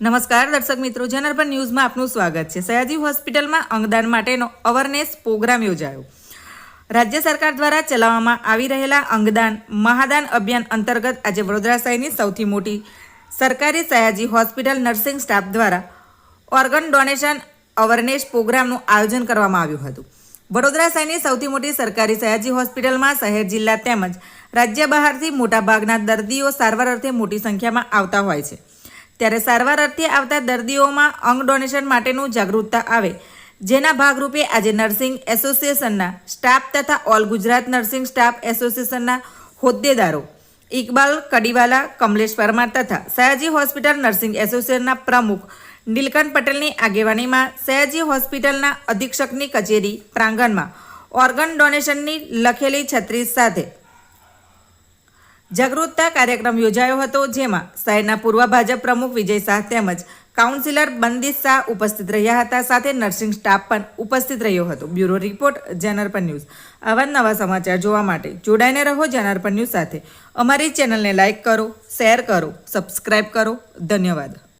નમસ્કાર દર્શક મિત્રો જનરપન ન્યૂઝમાં આપનું સ્વાગત છે. સયાજી હોસ્પિટલમાં અંગદાન માટેનો અવરનેસ પ્રોગ્રામ યોજાયો. રાજ્ય સરકાર દ્વારા ચલાવવામાં આવી રહેલા અંગદાન મહાદાન અભિયાન અંતર્ગત આજે વડોદરા શહેરની સૌથી મોટી સરકારી સયાજી હોસ્પિટલ નર્સિંગ સ્ટાફ દ્વારા ઓર્ગન ડોનેશન અવરનેસ પ્રોગ્રામનું આયોજન કરવામાં આવ્યું હતું. વડોદરા શહેરની સૌથી મોટી સરકારી સયાજી હોસ્પિટલમાં શહેર, જિલ્લા તેમજ રાજ્ય બહારથી મોટાભાગના દર્દીઓ સારવાર અર્થે મોટી સંખ્યામાં આવતા હોય છે. ત્યારે સારવાર અર્થે આવતા દર્દીઓમાં અંગ ડોનેશન માટેનું જાગૃતતા આવે. જેના ભાગરૂપે આજે નર્સિંગ એસોસિએશનના સ્ટાફ તથા ઓલ ગુજરાત નર્સિંગ સ્ટાફ એસોસિએશનના હોદ્દેદારો ઇકબાલ, કડીવાલા, કમલેશ પરમાર તથા સયાજી હોસ્પિટલ નર્સિંગ એસોસિએશનના પ્રમુખ નીલકંઠ પટેલની આગેવાનીમાં સયાજી હોસ્પિટલના અધિક્ષકની કચેરી પ્રાંગણમાં ઓર્ગન ડોનેશનની લખેલી છત્રીસ સાથે જાગૃતતા કાર્યક્રમ યોજાયો હતો, જેમાં શહેરના પૂર્વ ભાજપ પ્રમુખ વિજય શાહ તેમજ કાઉન્સિલર બંદીશ શાહ ઉપસ્થિત રહ્યા હતા. સાથે નર્સિંગ સ્ટાફ પણ ઉપસ્થિત રહ્યો હતો. બ્યુરો રિપોર્ટ જનરપન ન્યૂઝ. આવા નવા સમાચાર જોવા માટે જોડાઈને રહો જનરપન ન્યૂઝ સાથે. અમારી ચેનલને લાઇક કરો, શેર કરો, સબસ્ક્રાઇબ કરો. ધન્યવાદ.